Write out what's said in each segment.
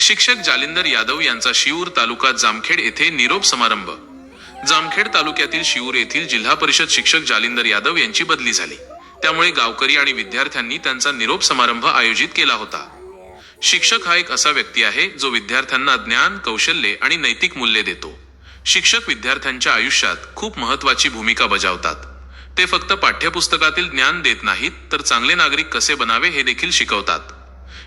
शिक्षक जालिंदर यादव यांचा शिऊर तालुका जामखेड येथे निरोप समारंभ. जामखेड तालुक्यातील शिऊर येथील जिल्हा परिषद शिक्षक जालिंदर यादव यांची बदली झाली. त्यामुळे गावकरी आणि विद्यार्थ्यांनी त्यांचा निरोप समारंभ आयोजित केला होता. शिक्षक हा एक असा व्यक्ती आहे जो विद्यार्थ्यांना ज्ञान कौशल्ये आणि नैतिक मूल्ये देतो. शिक्षक विद्यार्थ्यांच्या आयुष्यात खूप महत्वाची भूमिका बजावतात. ते फक्त पाठ्यपुस्तकातील ज्ञान देत नाहीत तर चांगले नागरिक कसे बनावे हे देखील शिकवतात.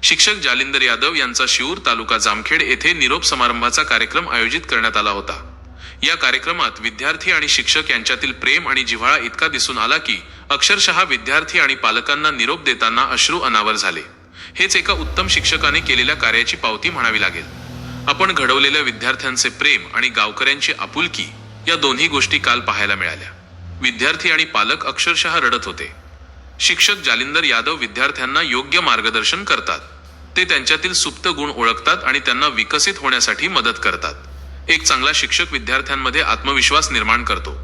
शिक्षक जालिंदर यादव यांचा शिऊर तालुका जामखेड येथे निरोप समारंभाचा कार्यक्रम आयोजित करण्यात आला होता. या कार्यक्रमात विद्यार्थी आणि शिक्षक यांच्यातील प्रेम आणि जिव्हाळा इतका दिसून आला की अक्षरशः विद्यार्थी आणि पालकांना निरोप देताना अश्रू अनावर झाले. हेच एका उत्तम शिक्षकाने केलेल्या कार्याची पावती म्हणावी लागेल. आपण घडवलेल्या विद्यार्थ्यांचे प्रेम आणि गावकऱ्यांची आपुलकी या दोन्ही गोष्टी काल पाहायला मिळाल्या. विद्यार्थी आणि पालक अक्षरशः रडत होते. शिक्षक जालिंदर यादव विद्यार्थ्यांना योग्य मार्गदर्शन करतात. ते त्यांच्यातील सुप्त गुण ओळखतात आणि त्यांना विकसित होण्यासाठी मदत करतात. एक चांगला शिक्षक विद्यार्थ्यांमध्ये आत्मविश्वास निर्माण करतो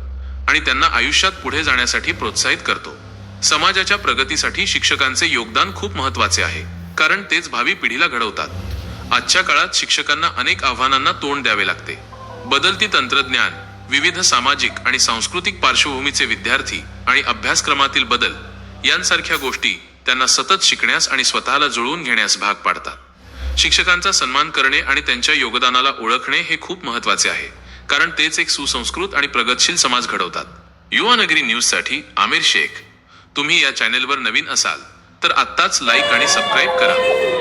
आणि त्यांना आयुष्यात पुढे जाण्यासाठी प्रोत्साहित करतो. समाजाच्या प्रगतीसाठी शिक्षकांचे योगदान खूप महत्त्वाचे आहे कारण तेच भावी पिढीला घडवतात. आजच्या काळात शिक्षकांना अनेक आव्हानांना तोंड द्यावे लागते. बदलती तंत्रज्ञान विविध सामाजिक आणि सांस्कृतिक पार्श्वभूमीचे विद्यार्थी आणि अभ्यासक्रमातील बदल यांसारख्या गोष्टी त्यांना सतत शिकण्यास आणि स्वतःला जुळवून घेण्यास भाग पाडतात. शिक्षकांचा सन्मान करणे आणि त्यांच्या योगदानाला ओळखणे हे खूप महत्त्वाचे आहे कारण तेच एक सुसंस्कृत आणि प्रगतशील समाज घडवतात. युवा नगरी न्यूजसाठी आमिर शेख. तुम्ही या चॅनेलवर नवीन असाल तर आत्ताच लाईक आणि सबस्क्राईब करा.